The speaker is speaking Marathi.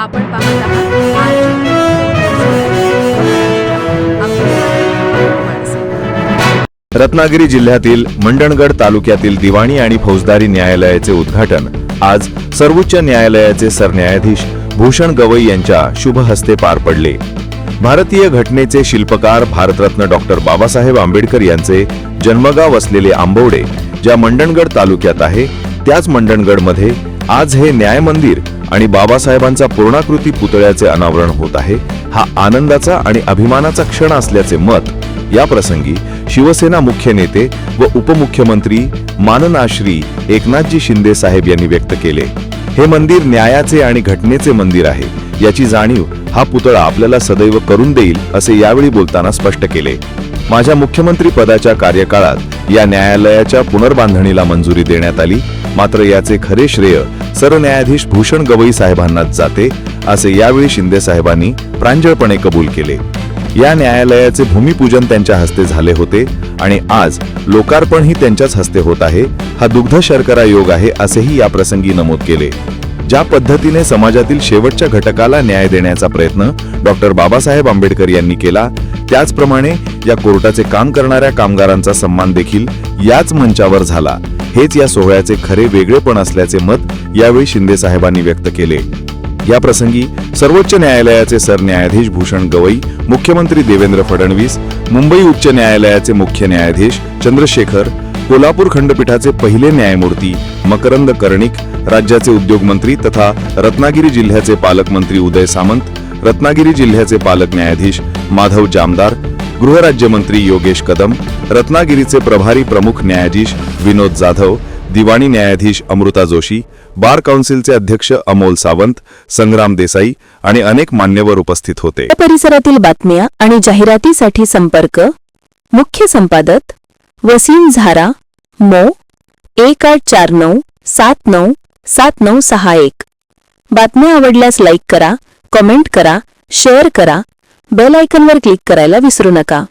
आपण पाहत आहात. रत्नागिरी जिल्ह्यातील मंडणगड तालुक्यातील दिवाणी आणि फौजदारी न्यायालयाचे उद्घाटन आज सर्वोच्च न्यायालयाचे सरन्यायाधीश भूषण गवई यांच्या शुभहस्ते पार पडले. भारतीय घटनेचे शिल्पकार भारतरत्न डॉक्टर बाबासाहेब आंबेडकर यांचे जन्मगाव असलेले आंबवडे ज्या मंडणगड तालुक्यात आहे त्याच मंडणगडमध्ये आज हे न्याय मंदिर आणि बाबासाहेबांचा पूर्णाकृती पुतळ्याचे अनावरण होत आहे हा आनंदाचा आणि अभिमानाचा क्षण असल्याचे मत या प्रसंगी शिवसेना मुख्य नेते व उपमुख्यमंत्री माननाश्री एकनाथजी शिंदे साहेब यांनी व्यक्त केले. हे मंदिर न्यायाचे आणि घटनेचे मंदिर आहे याची जाणीव हा पुतळा आपल्याला सदैव करून देईल असे यावेळी बोलताना स्पष्ट केले. माझ्या मुख्यमंत्री पदाच्या कार्यकाळात या न्यायालयाच्या पुनर्बांधणीला मंजुरी देण्यात आली मात्र याचे खरे श्रेय सरन्यायाधीश भूषण गवई साहेबांनाच जाते असे यावेळी शिंदे साहेबांनी प्रांजळपणे कबूल केले. या न्यायालयाचे भूमिपूजन त्यांच्या हस्ते झाले होते आणि आज लोकार्पणही त्यांच्याच हस्ते होत आहे हा दुग्ध शर्करा योग आहे असेही या प्रसंगी नमूद केले. ज्या पद्धतीने समाजातील शेवटच्या घटकाला न्याय देण्याचा प्रयत्न डॉक्टर बाबासाहेब आंबेडकर यांनी केला त्याचप्रमाणे या कोर्टाचे काम करणाऱ्या कामगारांचा सन्मान देखील याच मंचावर झाला. हेच या सोहळ्याचे खरे वेगळेपण असल्याचे मत यावेळी शिंदे साहेबांनी व्यक्त केले. या प्रसंगी सर्वोच्च न्यायालयाचे सरन्यायाधीश भूषण गवई मुख्यमंत्री देवेंद्र फडणवीस मुंबई उच्च न्यायालयाचे मुख्य न्यायाधीश चंद्रशेखर कोल्हापूर खंडपीठाचे पहिले न्यायमूर्ती मकरंद कर्णिक राज्याचे उद्योगमंत्री तथा रत्नागिरी जिल्ह्याचे पालकमंत्री उदय सामंत रत्नागिरी जिल्ह्याचे पालक न्यायाधीश माधव जामदार गृहराज्यमंत्री योगेश कदम रत्नागिरीचे प्रभारी प्रमुख न्यायाधीश विनोद जाधव दिवाणी न्यायाधीश अमृता जोशी बार काउन्सिलचे अध्यक्ष अमोल सावंत संग्राम देसाई आणि अनेक मान्यवर उपस्थित होते. परिसरातील बातम्या आणि जाहिरातीसाठी संपर्क मुख्य संपादक वसीम झारा मो. एक आठ चार नऊ सात नऊ सात नऊ सहा एक. बातम्या आवडल्यास लाईक करा कमेंट करा शेअर करा बेल आयकनवर क्लिक करायला विसरू नका.